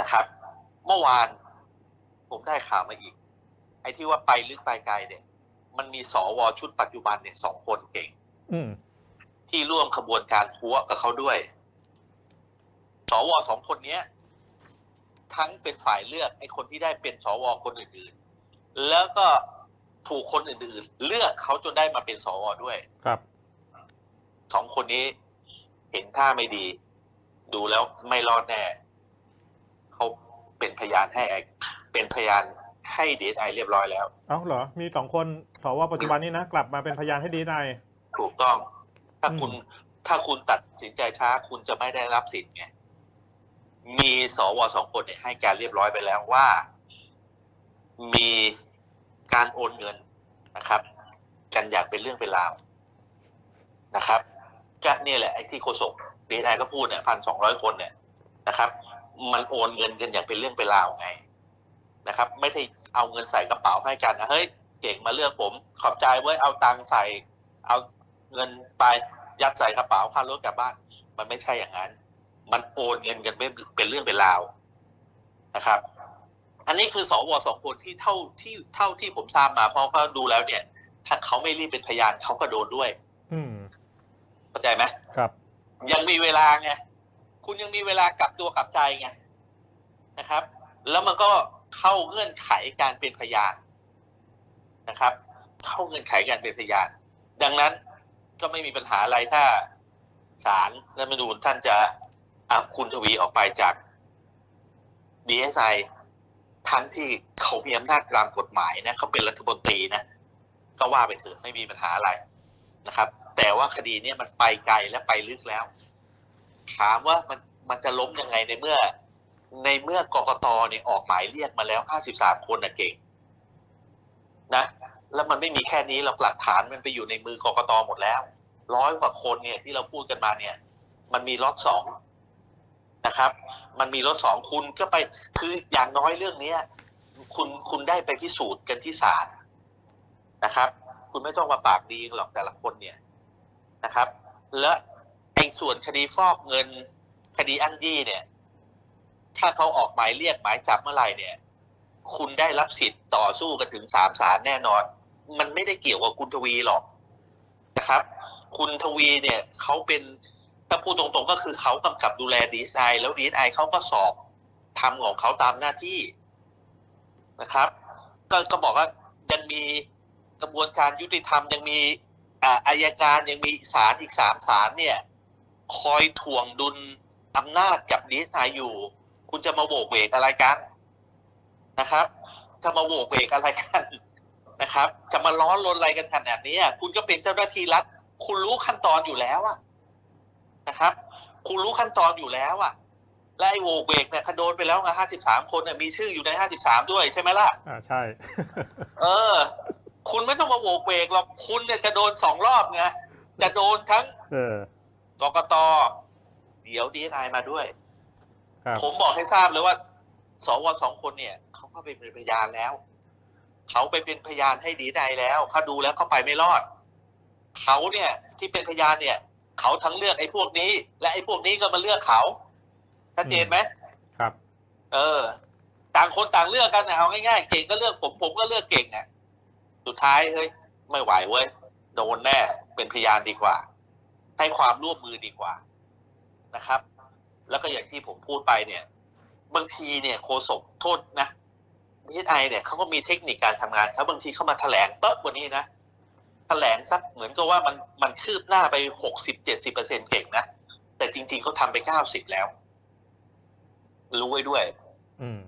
นะครับ เมื่อวานผมได้ข่าวมาอีก ไอ้ที่ว่าไปลึกไปไกลเนี่ย มันมีสวชุดปัจจุบันเนี่ยสองคนเก่งอืมที่ร่วมขบวนการหัวกับเขาด้วย สวสองคนเนี้ย ทั้งเป็นฝ่ายเลือกไอ้คนที่ได้เป็นสวคนอื่นๆ แล้วก็ถูกคนอื่นๆ เลือกเขาจนได้มาเป็นสวด้วย ครับสองคนนี้เห็นท่าไม่ดี ดูแล้วไม่รอดแน่เขา เป็นพยานให้ไอ้เป็นพยานให้ดีไอเรียบร้อยแล้ว เอ้าเหรอ มีสองคนสวปัจจุบันนี้นะ กลับมาเป็นพยานให้ดีนายถูกต้อง ถ้าอืมคุณถ้าคุณตัดสินใจช้า คุณจะไม่ได้รับสิทธิ์ไง มีสวสองคนเนี่ยให้การเรียบร้อยไปแล้วว่า มีการโอนเงินนะครับ กันอย่างเป็นเรื่องเป็นราวนะครับก็เนี่ยแหละไอ้ที่โฆษกดีไอก็พูดเนี่ยพันสองร้อยคนเนี่ยนะครับ มันโอนเงินกันอย่างเป็นเรื่องเป็นราวไงนะครับ ไม่ใช่เอาเงินใส่กระเป๋าให้กันนะเฮ้ยเก่งมาเลือกผม ขอบใจเว้ยเอาตังค์ใส่ เอาเงินไปยัดใส่กระเป๋าค่ารถกลับบ้าน มันไม่ใช่อย่างนั้น มันโอนเงินกันไม่เป็นเรื่องเป็นราวนะครับ อันนี้คือสวสองคนที่เท่าที่เท่าที่ผมทราบมาเพราะเขาดูแล้วเนี่ยถ้าเขาไม่รีบเป็นพยานเขาก็โดนด้วย อืมเข้าใจไหมครับ ยังมีเวลาไง คุณยังมีเวลากลับตัวกลับใจไงนะครับ แล้วมันก็เข้าเงื่อนไขการเป็นพยานนะครับ เข้าเงื่อนไขการเป็นพยาน ดังนั้นก็ไม่มีปัญหาอะไรถ้าศาลรัฐมนูญท่านจะอาคุณทวีออกไปจากดีเอสไอทั้งที่เขามีอำนาจตามกฎหมายนะเขาเป็นรัฐมนตรีนะก็ว่าไปเถอะไม่มีปัญหาอะไรนะครับ แต่ว่าคดีนี้มันไปไกลและไปลึกแล้ว ถามว่ามันมันจะล้มยังไงในเมื่อ ในเมื่อกกตเนี่ยออกหมายเรียกมาแล้ว53คนนะเก่ง นะ แล้วมันไม่มีแค่นี้หรอกหลักฐานมันไปอยู่ในมือกกตหมดแล้วร้อยกว่าคนเนี่ยที่เราพูดกันมาเนี่ย มันมีล็อตสองนะครับ มันมีล็อตสองคุณก็ไปคืออย่างน้อยเรื่องเนี้ยคุณคุณได้ไปพิสูจน์กันที่ศาลนะครับ คุณไม่ต้องมาปากดีหรอกแต่ละคนเนี่ยนะครับ และ ส่วนคดีฟอกเงินคดีอันยี่เนี่ย ถ้าเขาออกหมายเรียกหมายจับเมื่อไหร่เนี่ย คุณได้รับสิทธิ์ต่อสู้กันถึงสามศาลแน่นอน มันไม่ได้เกี่ยวกับคุณทวีหรอกนะครับ คุณทวีเนี่ยเขาเป็นถ้าพูดตรงๆก็คือเขากำกับดูแลดีไซน์ แล้วดีไอเขาก็สอบทำของเขาตามหน้าที่นะครับ ก็ก็บอกว่ายังมีกระบวนการยุติธรรมยังมีออายการยังมีศาลอีกสามศาลเนี่ย คอยถ่วงดุลอำนาจกับดีไซน์อยู่ คุณจะมาโบกเวกอะไรกันนะครับ จะมาโบกเวกอะไรกันนะครับ จะมาล้อลนอะไรกันขนาดนี้อะคุณก็เป็นเจ้าหน้าที่รัฐ คุณรู้ขั้นตอนอยู่แล้วอะนะครับ คุณรู้ขั้นตอนอยู่แล้วอะและไอ้โวกเวกเนี่ยเขาโดนไปแล้วไงห้าสิบสามคนเนี่ยมีชื่ออยู่ในห้าสิบสามด้วยใช่ไหมล่ะอ่าใช่ เออ คุณไม่ต้องมาโวกเวกหรอกคุณเนี่ยจะโดนสองรอบไงจะโดนทั้งเออ กกตเดี๋ยวดีไอมาด้วย ครับ ผมบอกให้ทราบเลยว่าสวสองคนเนี่ยเขาก็ไปเป็นพยานแล้ว เขาไปเป็นพยานให้ดีไอแล้วเขาดูแล้วเขาไปไม่รอด เขาเนี่ยที่เป็นพยานเนี่ย เขาทั้งเลือกไอ้พวกนี้ และไอ้พวกนี้ก็มาเลือกเขาชัดเจนไหมครับ เออ ต่างคนต่างเลือกกันนะเอาง่ายๆเก่งก็เลือกผมผมก็เลือกเก่งอะ สุดท้ายเฮ้ยไม่ไหวเว้ยโดนแน่เป็นพยานดีกว่า ให้ความร่วมมือดีกว่านะครับ แล้วก็อย่างที่ผมพูดไปเนี่ย บางทีเนี่ยโคศกโทษนะดีไอเนี่ยเขาก็มีเทคนิคการทำงานเขาบางทีเขามาแถลงปั๊บวันนี้นะแถลงสักเหมือนกับว่ามันมันคืบหน้าไปหกสิบเจ็ดสิบเปอร์เซ็นเก่งนะแต่จริง ๆเขาทำไปเก้าสิบแล้ว รู้ไว้ด้วย อืม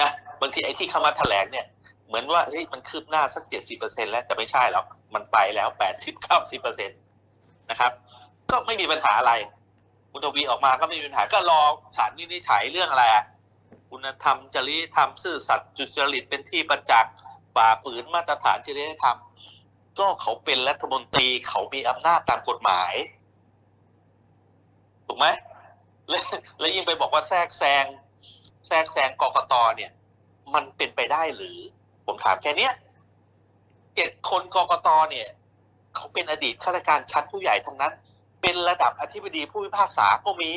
นะบางทีไอ้ที่เข้ามาแถลงเนี่ย เหมือนว่าเฮ้ยมันคืบหน้าสักเจ็ดสิบเปอร์เซ็นแล้วแต่ไม่ใช่หรอกมันไปแล้วแปดสิบเก้าสิบเปอร์เซ็นตนะครับ ก็ไม่มีปัญหาอะไร คุณทวีออกมาก็ไม่มีปัญหา ก็รอศาลวินิจฉัยเรื่องอะไรอะคุณธรรมจริยธรรมซื่อสัตย์จุจริตเป็นที่ประจักษ์ฝ่าฝืนมาตรฐานจริยธรรม ก็เขาเป็นรัฐมนตรีเขามีอำนาจตามกฎหมาย ถูกไหมและและยิ่งไปบอกว่าแทรกแซงแทรกแซงกกตเนี่ย มันเป็นไปได้หรือ ผมถามแค่เนี้ยเจ็ดคนกกตเนี่ย เขาเป็นอดีตข้าราชการชั้นผู้ใหญ่ทั้งนั้น เป็นระดับอธิบดีผู้พิพากษาก็มี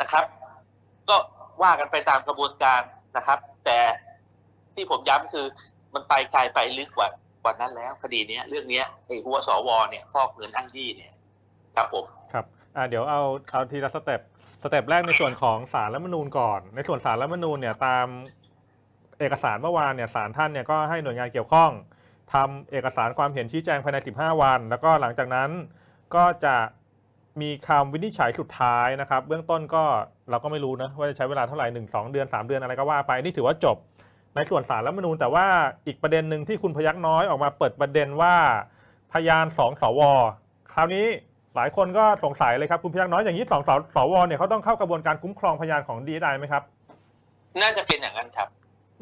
นะครับ ก็ว่ากันไปตามกระบวนการนะครับ แต่ที่ผมย้ำคือมันไปไกลไปลึกกว่ากว่านั้นแล้วคดีเนี้ยเรื่องเนี้ยไอ้หัวสวเนี่ยฟอกเงินอ้างยี่เนี่ยครับผมครับอ่าเดี๋ยวเอาเอาทีละสเต็ปสเต็ปแรกในส่วนของสารรัฐมนูญก่อน ในส่วนสารรัฐมนูญเนี่ยตามเอกสารเมื่อวานเนี่ยสารท่านเนี่ยก็ให้หน่วยงานเกี่ยวข้องทำเอกสารความเห็นชี้แจงภายใน 15 วัน แล้วก็หลังจากนั้น ก็จะมีคำวินิจฉัยสุดท้ายนะครับ เบื้องต้นก็เราก็ไม่รู้นะว่าจะใช้เวลาเท่าไหร่หนึ่งสองเดือนสามเดือนอะไรก็ว่าไปนี่ถือว่าจบในส่วนสารรัฐธรรมนูญแต่ว่าอีกประเด็นหนึ่งที่คุณพยักน้อยออกมาเปิดประเด็นว่าพยานสองสวคราวนี้หลายคนก็สงสัยเลยครับคุณพยักน้อยอย่างนี้สองสสวเนี่ยเขาต้องเข้ากระบวนการคุ้มครองพยานของดีไอไหมครับ น่าจะเป็นอย่างนั้นครับ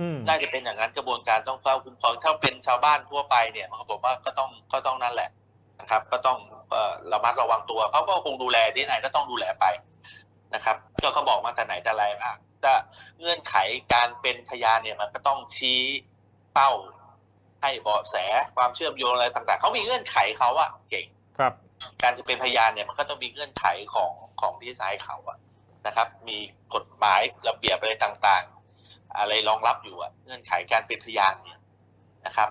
อืมน่าจะเป็นอย่างนั้นกระบวนการต้องเฝ้าคุ้มครองถ้าเป็นชาวบ้านทั่วไปเนี่ยมันก็บอกว่าก็ต้องก็ต้องนั่นแหละ นะครับ ก็ต้องเอ่อระมัดระวังตัวเขาก็คงดูแลดีไหนก็ต้องดูแลไปนะครับ ก็เขาบอกมาแต่ไหนแต่ไรมากแต่เงื่อนไขการเป็นพยานเนี่ยมันก็ต้องชี้เป้าให้เบาะแสความเชื่อมโยงอะไรต่าง ๆเขามีเงื่อนไขเขาอะเก่งครับ การจะเป็นพยานเนี่ยมันก็ต้องมีเงื่อนไขของของดีไซน์เขาอะนะครับ มีกฎหมายระเบียบอะไรต่าง ๆ อะไรรองรับอยู่อะเงื่อนไขการเป็นพยานเนี่ยนะครับ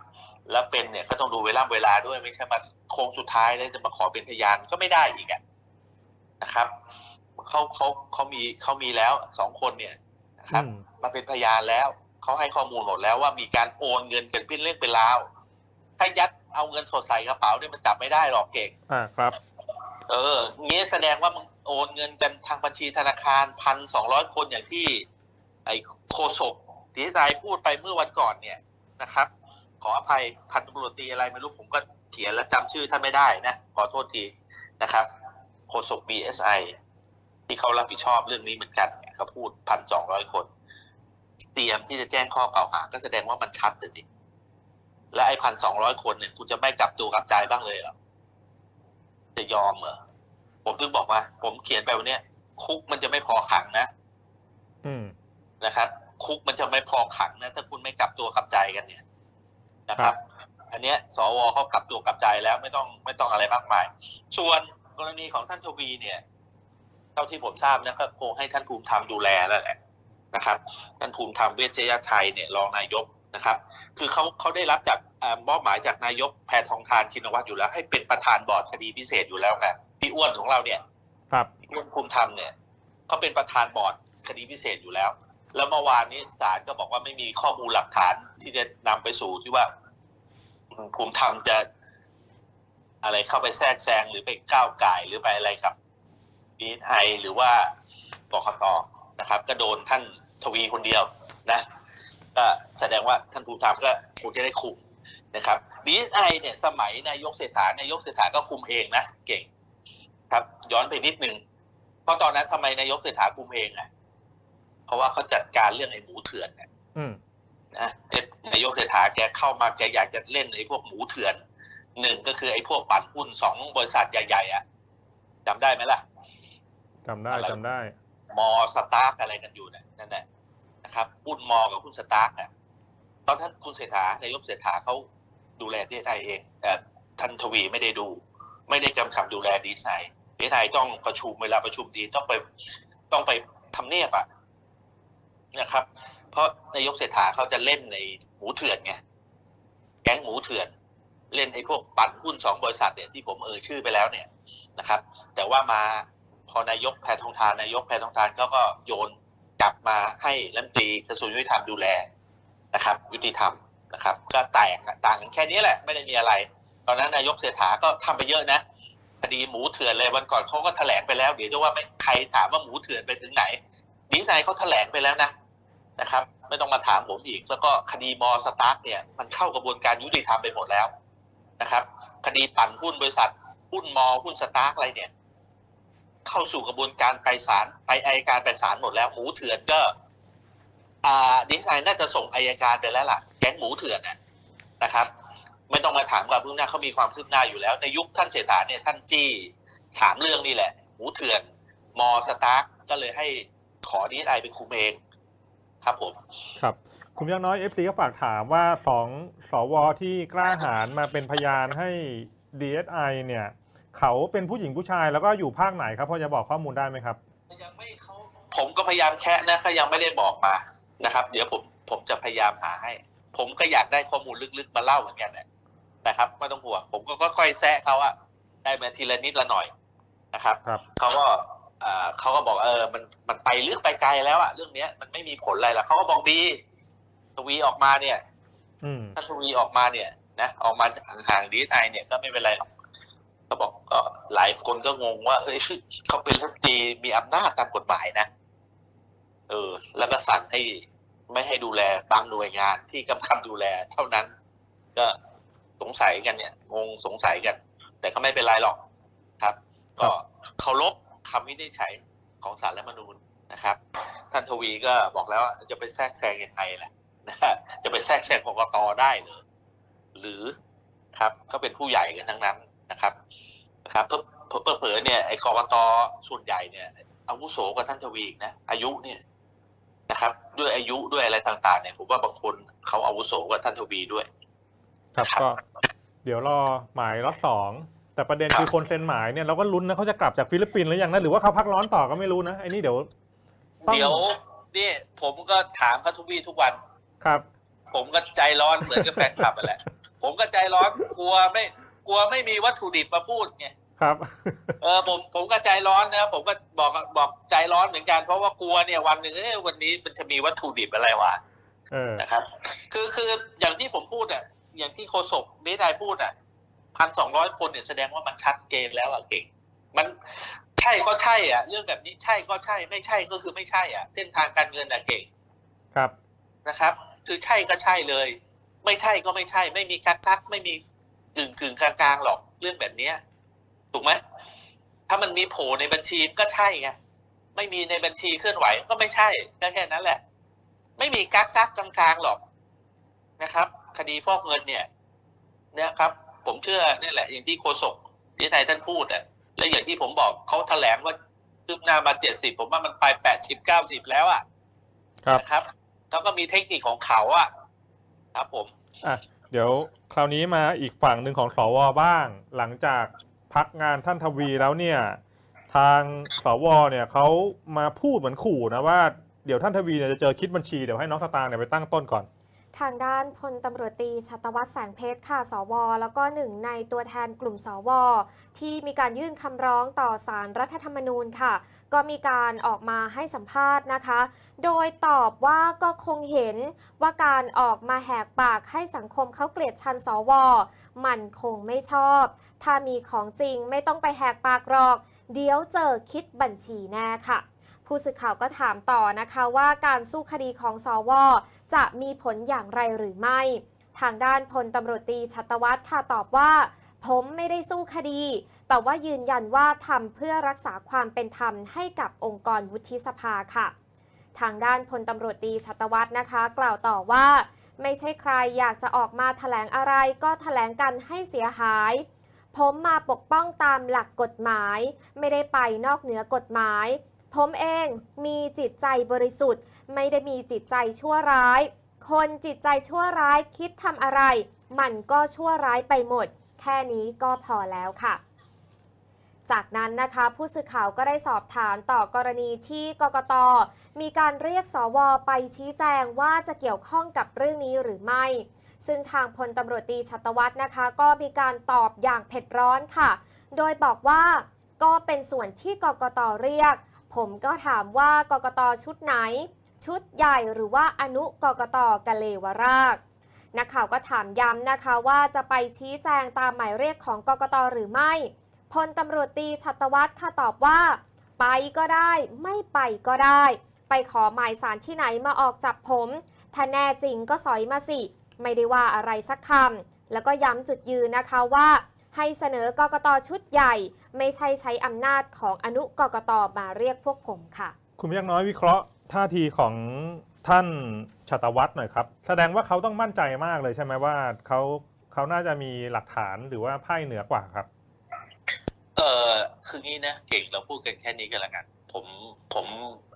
แล้วเป็นเนี่ยก็ต้องดูเวลาเวลาด้วยไม่ใช่มาโค้งสุดท้ายแล้วจะมาขอเป็นพยานก็ไม่ได้อีกอะนะครับเขาเขาเขามีเขามีแล้วสองคนเนี่ยนะครับอืมมาเป็นพยานแล้วเขาให้ข้อมูลหมดแล้วว่ามีการโอนเงินกันเป็นเรื่องเป็นราวถ้ายัดเอาเงินสดใส่กระเป๋าเนี่ยมันจับไม่ได้หรอกเก่งอ่าครับ เอองี้แสดงว่ามึงโอนเงินกันทางบัญชีธนาคารพันสองร้อยคนอย่างที่ ไอ้โคศกดีไซน์พูดไปเมื่อวันก่อนเนี่ยนะครับ ขออภัยพันตำรวจตรีอะไรไม่รู้ผมก็เขียนและจำชื่อท่านไม่ได้นะ ขอโทษทีนะครับโคศก BSI ที่เขารับผิดชอบเรื่องนี้เหมือนกันเนี่ยเขาพูดพันสองร้อยคน เตรียมที่จะแจ้งข้อกล่าวหา ก็แสดงว่ามันชัดเลยดิและไอ้พันสองร้อยคนเนี่ยคุณจะไม่กลับตัวกลับใจบ้างเลยเหรอจะยอมเหรอผมถึงบอกว่า ผมเขียนไปวันเนี้ยคุกมันจะไม่พอขังนะอืมนะครับ คุกมันจะไม่พอขังนะ ถ้าคุณไม่กลับตัวกลับใจกันเนี่ย นะครับ อันเนี้ยสวเขากลับตัวกลับใจแล้วไม่ต้องไม่ต้องอะไรมากมาย ส่วนกรณีของท่านทวีเนี่ย เท่าที่ผมทราบนะก็คงให้ท่านภูมิธรรมดูแลแล้วแหละนะครับท่านภูมิธรรมเวชยชัยเนี่ยรองนายกนะครับ คือเขาเขาได้รับจากเอ่อมอบหมายจากนายกแพทองทานชินวัตรอยู่แล้ว ให้เป็นประธานบอร์ดคดีพิเศษอยู่แล้วไงพี่อ้วนของเราเนี่ย ครับพี่อ้วนภูมิธรรมเนี่ยเขาเป็นประธานบอร์ดคดีพิเศษอยู่แล้ว แล้วเมื่อวานนี้ศาลก็บอกว่าไม่มีข้อมูลหลักฐานที่จะนำไปสู่ที่ว่าคุณภูมิธรรมจะอะไรเข้าไปแทรกแซงหรือไปก้าวไก่หรือไปอะไรกับดีไอหรือว่าบกตนะครับ ก็โดนท่านทวีคนเดียวนะก็แสดงว่าท่านภูมิธรรมก็คงจะได้คุมนะครับดีไอเนี่ยสมัยนายกเศรษฐานายกเศรษฐาก็คุมเองนะเก่ง ครับ ย้อนไปนิดนึงเพราะตอนนั้นทำไมนายกเศรษฐาคุมเองอะ ราะว่าเขาจัดการเรื่องไอ้หมูเถื่อนน่ะอืมนะเนี่ยนายกเศรษฐาแกเข้ามาแกอยากจะเล่นไอ้พวกหมูเถื่อนหนึ่งก็คือไอ้พวกปั่นหุ้นสองบริษัทใหญ่ๆอะจำได้ไหมล่ะจำได้อะไรจำได้ มอสตาร์กอะไรกันอยู่เนี่ยนั่นแหละนะครับหุ้นมอกับหุ้นสตาร์กอะตอนท่านคุณเศรษฐานายกเศรษฐาเขาดูแลดีได้เองแต่ท่านทวีไม่ได้ดู ไม่ได้กำกับดูแลดีไซน์ดีไซน์ต้องประชุมเวลาประชุมดีต้องไปต้องไปทำเนียบอะ นะครับ เพราะนายกเศรษฐาเขาจะเล่นในหมูเถื่อนไงแก๊งหมูเถื่อน เล่นไอ้พวกปั่นหุ้นสองบริษัทเนี่ยที่ผมเอ่ยชื่อไปแล้วเนี่ยนะครับ แต่ว่ามาพอนายกแพทองทานนายกแพทองทานเขาก็โยนกลับมาให้รัฐมนตรีกระทรวงยุติธรรมดูแลนะครับ ยุติธรรมนะครับ ก็แต่างต่างกันแค่นี้แหละไม่ได้มีอะไร ตอนนั้นนายกเศรษฐาก็ทำไปเยอะนะคดีหมูเถื่อนเลยวันก่อนเขาก็แถลงไปแล้ว เดี๋ยวจะว่าไม่ใครถามว่าหมูเถื่อนไปถึงไหนดีไซน์เขาแถลงไปแล้วนะ นะครับ ไม่ต้องมาถามผมอีก แล้วก็คดีมอสตาร์กเนี่ยมันเข้ากระบวนการยุติธรรมไปหมดแล้วนะครับ คดีปั่นหุ้นบริษัทหุ้นมอหุ้นสตาร์กอะไรเนี่ย เข้าสู่กระบวนการไปศาลไปอายการไปศาลหมดแล้วหมูเถื่อนก็อ่าดีไซน์น่าจะส่งอายการไปแล้วล่ะแก๊งหมูเถื่อนนะนะครับ ไม่ต้องมาถามความคืบหน้าเขามีความคืบหน้าอยู่แล้ว ในยุคท่านเศรษฐาเนี่ยท่านจี้สามเรื่องนี่แหละ หมูเถื่อน มอสตาร์กก็เลยให้ขอดีไอเป็นคุมเอง ครับผม ครับ คุณพยักน้อยเอฟซีก็ฝากถามว่าสองสวที่กล้าหาญมาเป็นพยานให้ DSI เนี่ย เขาเป็นผู้หญิงผู้ชายแล้วก็อยู่ภาคไหนครับพอจะบอกข้อมูลได้ไหมครับ ยังไม่เขาผมก็พพยายามแคะนะเขายังไม่ได้บอกมานะครับ เดี๋ยวผมผมจะพยายามหาให้ ผมก็อยากได้ข้อมูลลึกๆมาเล่าเหมือนกันนะนะครับไม่ต้องห่วงผมก็ค่อยๆแซะเขาอะได้มาทีละนิดละหน่อยนะครับครับเขาก็ เอ่อเขาก็บอกเออมันมันไปลึกไปไกลแล้วอะเรื่องเนี้ยมันไม่มีผลอะไรหรอกเขาก็บอกดีทวีออกมาเนี่ยอืมถ้าทวีออกมาเนี่ย นะออกมาจากห่างๆดีไอเนี่ยก็ไม่เป็นไรหรอกก็บอกก็หลายคนก็งงว่าเฮ้ยเขาเป็นรัฐมนตรีมีอำนาจตามกฎหมายนะเออ แล้วก็สั่งให้ไม่ให้ดูแลบางหน่วยงานที่กำกับดูแล เท่านั้น ก็สงสัยกันเนี่ย งงสงสัยกัน แต่ก็ไม่เป็นไรหรอกครับ ก็เคารพ คำวินิจฉัยของศาลรัฐมนูญนะครับ ท่านทวีก็บอกแล้วว่าจะไปแทรกแซงยังไงแหละนะจะไปแทรกแซงกกตได้เหรือหรือครับก็เป็นผู้ใหญ่กันทั้งนั้นนะครับนะครับเพิ่มเผลอเนี่ยไอ้กกตส่วนใหญ่เนี่ยอาวุโสกว่าท่านทวีอีกนะอายุเนี่ยนะครับ ด้วยอายุด้วยอะไรต่าง ๆ เนี่ยผมว่าบางคนเขาอาวุโสกว่าท่านทวีด้วย ครับก็เดี๋ยวรอหมายล็อตสอง แต่ประเด็นครับคือคนเซ็นหมายเนี่ยเราก็ลุ้นนะเขาจะกลับจากฟิลิปปินส์หรือยังนะหรือว่าเขาพักร้อนต่อก็ไม่รู้นะไอ้นี่เดี๋ยวต้องเดี๋ยวนี่ผมก็ถามเขาทุกวี่ทุกวันครับ ผมก็ใจร้อนเหมือนกับแฟนคลับไปแหละ ผมก็ใจร้อนกลัวไม่กลัวไม่มีวัตถุดิบมาพูดไงครับ เออผมผมก็ใจร้อนนะผมก็บอกบอกใจร้อนเหมือนกัน เพราะว่ากลัวเนี่ยวันหนึ่งเอ้ยวันนี้มันจะมีวัตถุดิบอะไรวะเออนะครับ คือคืออย่างที่ผมพูดอะอย่างที่โฆษกนิดายพูดอะ พันสองร้อยคนเนี่ยแสดงว่ามันชัดเจนแล้วอะเก่ง มันใช่ก็ใช่อะ เรื่องแบบนี้ใช่ก็ใช่ไม่ใช่ก็คือไม่ใช่อะ เส้นทางการเงินอะเก่งครับนะครับ คือใช่ก็ใช่เลย ไม่ใช่ก็ไม่ใช่ ไม่มีกักกักไม่มีกึ่งกึ่งกลางกลางๆหรอกเรื่องแบบเนี้ยถูกไหมถ้ามันมีโผล่ในบัญชีก็ใช่ไงไม่มีในบัญชีเคลื่อนไหวก็ไม่ใช่ก็แค่นั้นแหละ ไม่มีกักกักกลางกลางๆหรอกนะครับ คดีฟอกเงินเนี่ยเนี่ยครับ ผมเชื่อนี่แหละ อย่างที่โฆษกที่นายท่านพูดอะและอย่างที่ผมบอกเขาแถลงว่าคืบหน้ามาเจ็ดสิบผมว่ามันไปแปดสิบเก้าสิบแล้วอะครับนะครับแล้วก็มีเทคนิคของเขาอะครับผมอะเดี๋ยวคราวนี้มาอีกฝั่งหนึ่งของสวบ้าง หลังจากพักงานท่านทวีแล้วเนี่ย ทางสวเนี่ยเขามาพูดเหมือนขู่นะว่าเดี๋ยวท่านทวีเนี่ยจะเจอคิดบัญชีเดี๋ยวให้น้องสตางค์เนี่ยไปตั้งต้นก่อน ทางด้านพลตำรวจตีชัตวัฒน์แสงเพชรค่ะ สว แล้วก็หนึ่งในตัวแทนกลุ่มสว ที่มีการยื่นคำร้องต่อสารรัฐธรรมนูญค่ะ ก็มีการออกมาให้สัมภาษณ์นะคะ โดยตอบว่าก็คงเห็นว่าการออกมาแหกปากให้สังคมเขาเกลียดชันสว มันคงไม่ชอบ ถ้ามีของจริงไม่ต้องไปแหกปากหรอก เดี๋ยวเจอคิดบัญชีแน่ค่ะ ผู้สื่อข่าวก็ถามต่อนะคะว่าการสู้คดีของสวจะมีผลอย่างไรหรือไม่ ทางด้านพลตำรวจตรีชัตวัฒน์ค่ะตอบว่า ผมไม่ได้สู้คดี แต่ว่ายืนยันว่าทำเพื่อรักษาความเป็นธรรมให้กับองค์กรวุฒิสภาค่ะ ทางด้านพลตำรวจตรีชัตวัฒน์นะคะ กล่าวต่อว่า ไม่ใช่ใครอยากจะออกมาแถลงอะไรก็แถลงกันให้เสียหายผมมาปกป้องตามหลักกฎหมาย ไม่ได้ไปนอกเหนือกฎหมาย ผมเองมีจิตใจบริสุทธิ์ ไม่ได้มีจิตใจชั่วร้าย คนจิตใจชั่วร้ายคิดทำอะไร มันก็ชั่วร้ายไปหมด แค่นี้ก็พอแล้วค่ะ จากนั้นนะคะผู้สื่อข่าวก็ได้สอบถามต่อกรณีที่กกต มีการเรียกสวไปชี้แจงว่าจะเกี่ยวข้องกับเรื่องนี้หรือไม่ ซึ่งทางพลตำรวจตีชัตวัฒนะคะ ก็มีการตอบอย่างเผ็ดร้อนค่ะ โดยบอกว่าก็เป็นส่วนที่กกตเรียก ผมก็ถามว่ากกตชุดไหน ชุดใหญ่หรือว่าอนุกกตกะเลวรากนักข่าวก็ถามย้ำนะคะว่าจะไปชี้แจงตามหมายเรียกของกกตหรือไม่พลตำรวจตีชัตวัฒน์ค่ะตอบว่า ไปก็ได้ไม่ไปก็ได้ ไปขอหมายสารที่ไหนมาออกจับผม ถ้าแน่จริงก็สอยมาสิ ไม่ได้ว่าอะไรสักคำแล้วก็ย้ำจุดยืนนะคะว่า ให้เสนอกกตชุดใหญ่ ไม่ใช่ใช้อำนาจของอนุกกตมาเรียกพวกผมค่ะ คุณพยักน้อยวิเคราะห์ท่าทีของท่านชัตวัฒน์หน่อยครับ แสดงว่าเขาต้องมั่นใจมากเลยใช่ไหมว่าเขาเขาน่าจะมีหลักฐานหรือว่าไพ่เหนือกว่าครับ เออคืองี้นะเก่งเราพูดกันแค่นี้กันละกัน ผมผม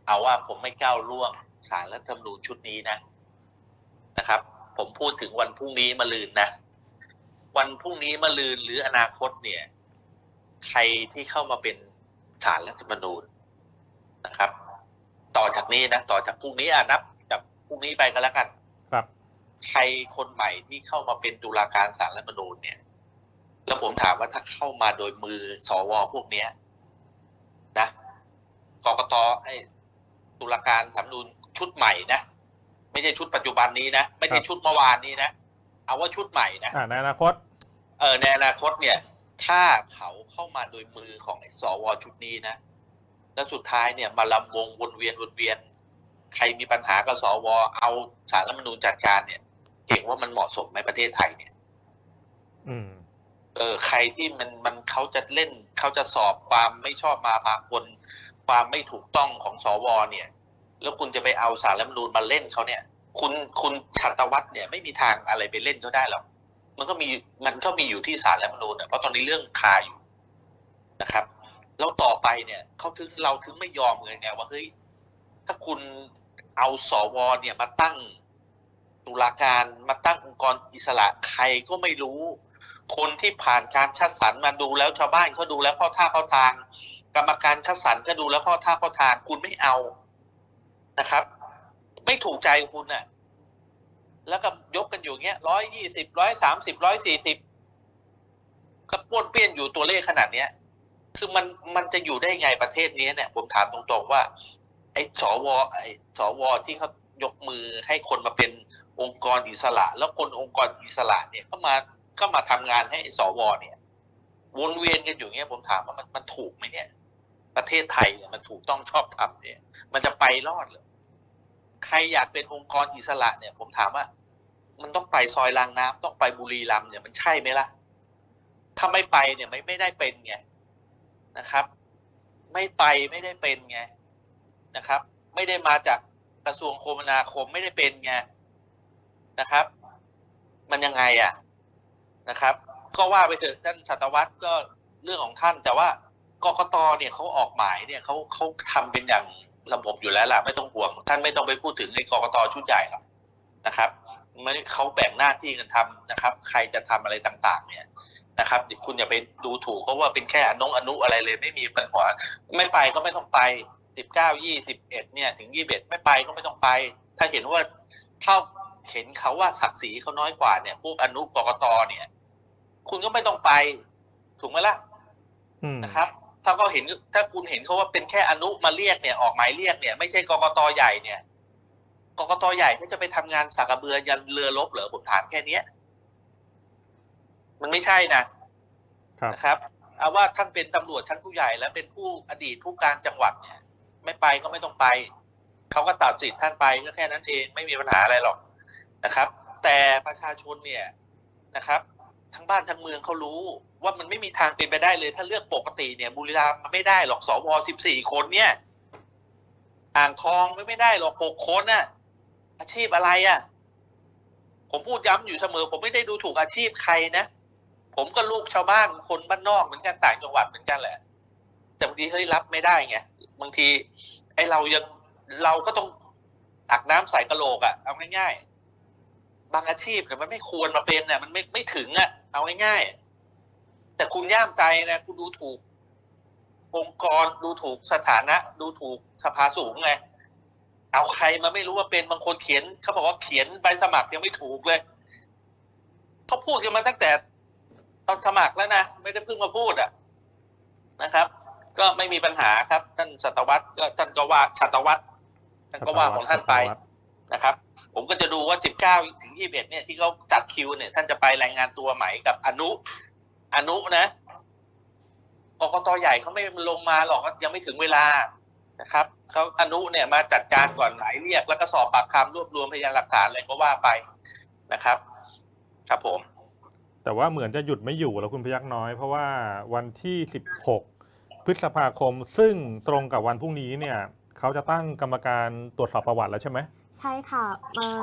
เอาว่าผมไม่ก้าวล่วงสารรัฐธรรมนูญชุดนี้นะนะครับ ผมพูดถึงวันพรุ่งนี้มาลืนนะ วันพรุ่งนี้มาลืนหรืออนาคตเนี่ย ใครที่เข้ามาเป็นสารรัฐธรรมนูญนะครับ ต่ออจากนี้นะต่อจากพรุ่งนี้อะนับจากพรุ่งนี้ไปก็แล้วกัน ครับ ใครคนใหม่ที่เข้ามาเป็นตุลาการศาลรัฐธรรมนูญเนี่ย แล้วผมถามว่าถ้าเข้ามาโดยมือสวพวกเนี้ย นะกกตไอ้ตุลาการสาลรฐธรรมนูญชุดใหม่นะไม่ใช่ชุดปัจจุบันนี้นะไม่ใช่ชุดเมื่อวานนี้นะเอาว่าชุดใหม่นะอ่าในอนาคต เออในอนาคตเนี่ย ถ้าเขาเข้ามาโดยมือของไอ้สวชุดนี้นะ แล้วสุดท้ายเนี่ยมาลำวงวนเวียนวนเวียน ใครมีปัญหากับสวเอาสารรัฐธรรมนูญจัดการเนี่ยเก่งว่ามันเหมาะสมไหมประเทศไทยเนี่ย อืม เออ ใครที่มันมันเขาจะเล่นเขาจะสอบความไม่ชอบมาพากลความไม่ถูกต้องของสวเนี่ย แล้วคุณจะไปเอาสารรัฐธรรมนูญมาเล่นเขาเนี่ย คุณคุณชัตวัฒน์เนี่ย ไม่มีทางอะไรไปเล่นเขาได้หรอก มันก็มีมันก็มีอยู่ที่สารรัฐธรรมนูญเนี่ยเพราะตอนนี้เรื่องคาอยู่นะครับ แล้วต่อไปเนี่ยเขาถึงเราถึงไม่ยอมเลยไงว่าเฮ้ยถ้าคุณเอาสวเนี่ยมาตั้งตุลาการมาตั้งองค์กรอิสระใครก็ไม่รู้ คนที่ผ่านการคัดสรรมาดูแล้วชาวบ้านเขาดูแล้วข้าท่าข้าทาง กรรมการคัดสรรก็ดูแล้วข้าท่าข้าทางคุณไม่เอานะครับ ไม่ถูกใจคุณน่ะ แล้วก็ยกกันอยู่เงี้ยร้อยยี่สิบร้อยสามสิบร้อยสี่สิบก็ป้วนเปี้ยนอยู่ตัวเลขขนาดเนี้ย คือมันมันจะอยู่ได้ไงประเทศนี้เนี่ย ผมถามตรงๆว่า ไอ้สวไอ้สวที่เขายกมือให้คนมาเป็นองค์กรอิสระ แล้วคนองค์กรอิสระเนี่ยก็มาก็มาทำงานให้สวเนี่ยวนเวียนกันอยู่เงี้ยผมถามว่ามันมันถูกไหมเนี่ย ประเทศไทยเนี่ยมันถูกต้องชอบทำเนี่ย มันจะไปรอดหรือ ใครอยากเป็นองค์กรอิสระเนี่ย ผมถามว่า มันต้องไปซอยรางน้ำต้องไปบุรีรัมย์เนี่ยมันใช่ไหมล่ะถ้าไม่ไปเนี่ยไม่ไม่ได้เป็นไงนะครับ ไม่ไปไม่ได้เป็นไงนะครับ ไม่ได้มาจากกระทรวงคมนาคมไม่ได้เป็นไงนะครับ มันยังไงอะนะครับ ก็ว่าไปเถอะท่านชัตวัฒน์ก็เรื่องของท่าน แต่ว่ากกตเนี่ยเขาออกหมายเนี่ยเขาเขาทำเป็นอย่าง ระบบอยู่แล้วล่ะไม่ต้องห่วง ท่านไม่ต้องไปพูดถึงในกกตชุดใหญ่หรอกนะครับไม่เขาแบ่งหน้าที่กันทำนะครับ ใครจะทำอะไรต่าง ๆ เนี่ยนะครับคุณอย่าไปดูถูกเขาว่าเป็นแค่อนงอนุอะไรเลย ไม่มีปัญหาไม่ไปก็ไม่ต้องไปสิบเก้ายี่สิบเอ็ดเนี่ย ถึงยี่สิบเอ็ดไม่ไปก็ไม่ต้องไป ถ้าเห็นว่าเท่าเห็นเขาว่าศักดิ์ศรีเขาน้อยกว่าเนี่ยพวกอนุกกตเนี่ย คุณก็ไม่ต้องไป ถูกไหมล่ะอืมนะครับ ถ้าก็เห็นถ้าคุณเห็นเขาว่าเป็นแค่อนุมาเรียกเนี่ยออกหมายเรียกเนี่ยไม่ใช่กกตใหญ่เนี่ยกกตใหญ่เขาจะไปทำงานสักกระเบือยันเรือรบเหรอผมถามแค่เนี้ย มันไม่ใช่นะครับนะครับเอาว่าท่านเป็นตำรวจชั้นผู้ใหญ่ แล้วเป็นผู้อดีตผู้การจังหวัดเนี่ย ไม่ไปก็ไม่ต้องไปเขาก็ตัดสิทธิ์ท่านไปก็แค่นั้นเองไม่มีปัญหาอะไรหรอกนะครับ แต่ประชาชนเนี่ยนะครับ ทั้งบ้านทั้งเมืองเขารู้ ว่ามันไม่มีทางเป็นไปได้เลย ถ้าเลือกปกติเนี่ยบุรีรัมย์มันไม่ได้หรอกสวสิบสี่คนเนี่ย อ่างทองไม่ได้หรอกหกคนน่ะ อาชีพอะไรอะ ผมพูดย้ำอยู่เสมอ ผมไม่ได้ดูถูกอาชีพใครนะผมก็ลูกชาวบ้านคนบ้านนอกเหมือนกันต่างจังหวัดเหมือนกันแหละ แต่บางทีเฮ้ยรับไม่ได้ไงบางทีไอเรายังเราก็ต้องตักน้ำใส่กระโหลกอะเอาง่ายๆบางอาชีพเนี่ยมันไม่ควรมาเป็นเนี่ยมันไม่ไม่ถึงอะเอาง่ายๆ แต่คุณย่ามใจนะคุณดูถูก องค์กรดูถูกสถานะ ดูถูกสภาสูงไงเอาใครมาไม่รู้ว่าเป็นบางคนเขียนเขาบอกว่าเขียนใบสมัครยังไม่ถูกเลยเขาพูดกันมาตั้งแต่ตอนสมัครแล้วนะไม่ได้เพิ่งมาพูดอะนะครับ ก็ไม่มีปัญหาครับ ท่านสัตวัตรก็ท่านก็ว่าชัตวัตรท่านก็ว่าของท่านไปนะครับ ผมก็จะดูว่า 19 ถึง 21 เนี่ยที่เขาจัดคิวเนี่ย ท่านจะไปรายงานตัวใหม่กับอนุ อนุนะกกตใหญ่เขาไม่ลงมาหรอกยังไม่ถึงเวลานะครับเขาอนุเนี่ยมาจัดการก่อนหมายเรียก แล้วก็สอบปากคำรวบรวมพยานหลักฐานอะไรก็ว่าไปนะครับ ครับผม แต่ว่าเหมือนจะหยุดไม่อยู่แล้วคุณพยักน้อย เพราะว่าวันที่ 16 พฤษภาคม ซึ่งตรงกับวันพรุ่งนี้เนี่ยเขาจะตั้งกรรมการตรวจสอบประวัติแล้วใช่ไหม ใช่ค่ะ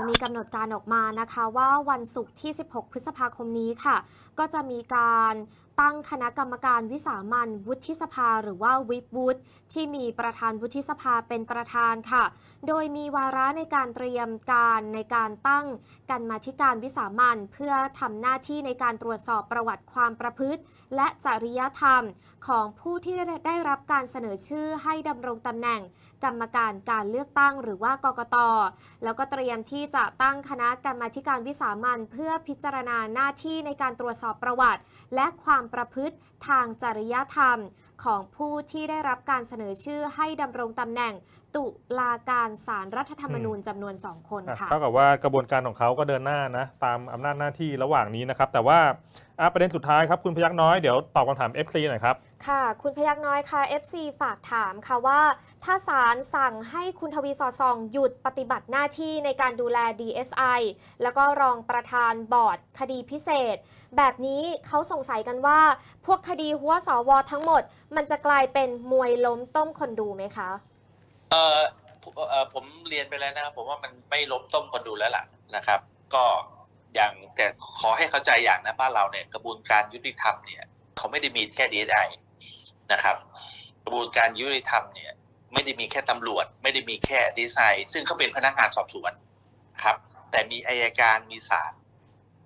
มีกำหนดการออกมานะคะว่าวันศุกร์ที่ 16 พฤษภาคมนี้ค่ะ ก็จะมีการตั้งคณะกรรมการวิสามันวุฒิสภาหรือว่าวิปวุฒิที่มีประธานวุฒิสภาเป็นประธานค่ะ โดยมีวาระในการเตรียมการในการตั้งกันมาธิการวิสามันเพื่อทำหน้าที่ในการตรวจสอบประวัติความประพฤติ และจริยธรรมของผู้ที่ได้รับการเสนอชื่อให้ดำรงตำแหน่ง กรรมการการเลือกตั้งหรือว่ากกต แล้วก็เตรียมที่จะตั้งคณะกรรมาธิการวิสามันเพื่อพิจารณาหน้าที่ในการตรวจสอบประวัติ และความประพฤติทางจริยธรรม ของผู้ที่ได้รับการเสนอชื่อให้ดำรงตำแหน่งตุลาการศาลรัฐธรรมนูญจำนวน 2 คนอะค่ะ เท่ากับว่ากระบวนการของเขาก็เดินหน้านะตามอำนาจหน้าที่ระหว่างนี้นะครับ แต่ว่าอะประเด็นสุดท้ายครับคุณพยักน้อยเดี๋ยวตอบคำถาม FC หน่อยครับ ค่ะ คุณพยักน้อยค่ะ FC ฝากถามค่ะว่า ถ้าศาลสั่งให้คุณทวีสอดส่อง หยุดปฏิบัติหน้าที่ในการดูแล DSI แล้วก็รองประธานบอร์ดคดีพิเศษ แบบนี้เขาสงสัยกันว่า พวกคดีหัวสวทั้งหมด มันจะกลายเป็นมวยล้มต้มคนดูไหมคะ เออผมเออผมเรียนไปแล้วนะครับผมว่ามันไม่ล้มต้มคนดูแล้วล่ะนะครับ ก็ อย่างแต่ขอให้เข้าใจอย่างนะบ้านเราเนี่ยกระบวนการยุติธรรมเนี่ยเขาไม่ได้มีแค่ดีไอนะครับ กระบวนการยุติธรรมเนี่ยไม่ได้มีแค่ตำรวจ ไม่ได้มีแค่ดีไซน์ ซึ่งเขาเป็นพนักงานสอบสวนครับ แต่มีอายการมีศาล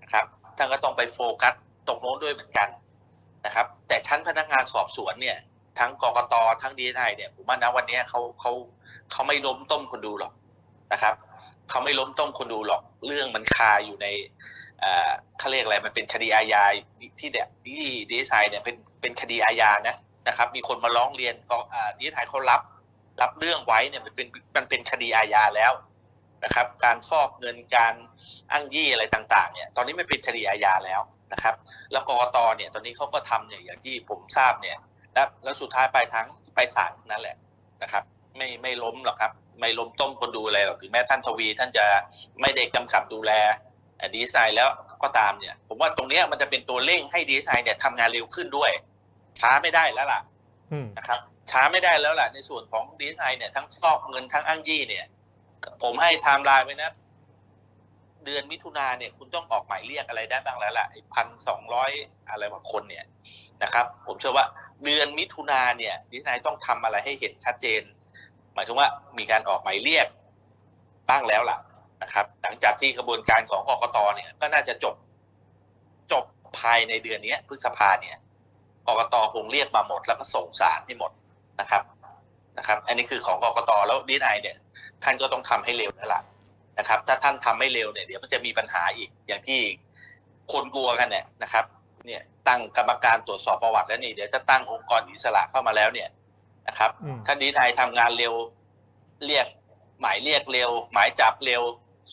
นะครับท่านก็ต้องไปโฟกัสตรงโน้นด้วยเหมือนกันนะครับ แต่ชั้นพนักงานสอบสวนเนี่ย ทั้งกกตทั้งดีไอเนี่ยผมว่านะวันนี้เขาเขาเขาไม่ล้มต้มคนดูหรอกนะครับ เขาไม่ล้มต้มคนดูหรอกเรื่องมันคาอยู่ในเขาเรียกอะไรมันเป็นคดีอาญาที่เดที่ดีไซน์เนี่ยเป็นเป็นคดีอาญานะนะครับ มีคนมาร้องเรียนก็ดีไอเขารับ รับเรื่องไว้เนี่ยมันเป็นมันเป็นคดีอาญาแล้วนะครับ การฟอกเงินการอ้างยี่อะไรต่างๆ เนี่ยตอนนี้ไม่เป็นคดีอาญาแล้วนะครับ แล้วกรกตเนี่ยตอนนี้เขาก็ทำเนี่ยอย่างที่ผมทราบเนี่ย แล้วแล้วสุดท้ายไปทั้งไปศาลนั้นแหละนะครับ ไม่ไม่ล้มหรอกครับ ไม่ล้มต้มคนดูอะไรหรอกถึงแม้ท่านทวี ท่านจะไม่ได้กำกับดูแลดีไซน์แล้วก็ตามเนี่ย ผมว่าตรงเนี้ยมันจะเป็นตัวเร่งให้ดีไซน์เนี่ยทำงานเร็วขึ้นด้วย ช้าไม่ได้แล้วล่ะอืมนะครับ ช้าไม่ได้แล้วล่ะในส่วนของดีไซน์เนี่ยทั้งฟอกเงินทั้งอ้างยี่เนี่ย ผมให้ไทม์ไลน์ไว้นะ เดือนมิถุนาเนี่ย คุณต้องออกหมายเรียกอะไรได้บ้างแล้วล่ะพันสองร้อยอะไรบางคนเนี่ยนะครับ ผมเชื่อว่าเดือนมิถุนาเนี่ยดีไซน์ต้องทำอะไรให้เห็นชัดเจน หมายถึงว่ามีการออกหมายเรียกบ้างแล้วล่ะนะครับ หลังจากที่กระบวนการของกกตเนี่ยก็น่าจะจบจบภายในเดือนนี้พฤษภาเนี่ยกกตคงเรียกมาหมด แล้วก็ส่งสารให้หมดนะครับนะครับ อันนี้คือของกกตแล้วดีไอเนี่ย ท่านก็ต้องทำให้เร็วแล้วล่ะนะครับ ถ้าท่านทำไม่เร็วเนี่ยเดี๋ยวมันจะมีปัญหาอีกอย่างที่คนกลัวกันเนี่ยนะครับ เนี่ยตั้งกรรมการตรวจสอบประวัติแล้วนี่เดี๋ยวจะตั้งองค์กรอิสระเข้ามาแล้วเนี่ย นะครับอืมท่านดีไอทำงานเร็วเรียกหมายเรียกเร็ว หมายจับเร็ว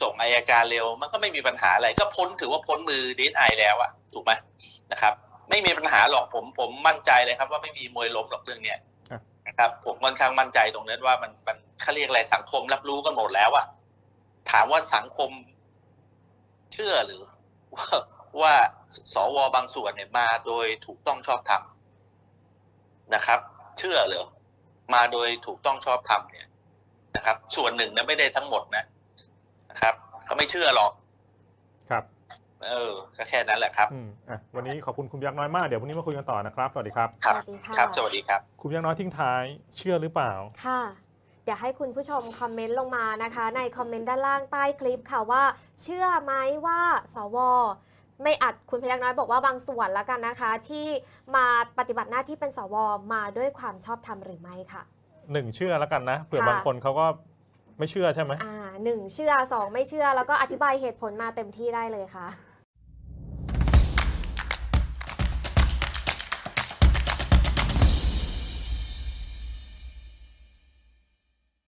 ส่งอายการเร็ว มันก็ไม่มีปัญหาอะไร ก็พ้นถือว่าพ้นมือดีไอแล้วอะถูกไหมนะครับ ไม่มีปัญหาหรอกผมผมมั่นใจเลยครับ ว่าไม่มีมวยล้มหรอกเรื่องเนี้ยครับนะครับ ผมค่อนข้างมั่นใจตรงนั้นว่ามันมันเขาเรียกอะไรสังคมรับรู้กันหมดแล้วอะถามว่าสังคมเชื่อหรือว่าว่าสวบางส่วนเนี่ยมาโดยถูกต้องชอบธรรมนะครับ เชื่อเหรอ มาโดยถูกต้องชอบธรรมเนี่ยนะครับ ส่วนหนึ่งนะไม่ได้ทั้งหมดนะนะครับเขาไม่เชื่อหรอกครับ เออก็แค่นั้นแหละครับอืมอะวันนี้ขอบคุณคุณพยักน้อยมากเดี๋ยววันนี้มาคุยกันต่อนะครับสวัสดีครับครัสบวัสดีค่ะครับ สวัสดีครับ คุณพยักน้อยทิ้งท้ายเชื่อหรือเปล่าค่ะเดี๋ยวให้คุณผู้ชมคอมเมนต์ลงมานะคะ ในคอมเมนต์ด้านล่างใต้คลิปค่ะว่า เชื่อไหมว่าสว ไม่อัดคุณพยักน้อยบอกว่าบางส่วนแล้วกันนะคะ ที่มาปฏิบัติหน้าที่เป็นสวมาด้วยความชอบธรรมหรือไม่ค่ะ หนึ่งเชื่อแล้วกันนะเผื่อค่ะบางคนเขาก็ไม่เชื่อใช่ไหมอ่าหนึ่งเชื่อสองไม่เชื่อแล้วก็อธิบายเหตุผลมาเต็มที่ได้เลยค่ะ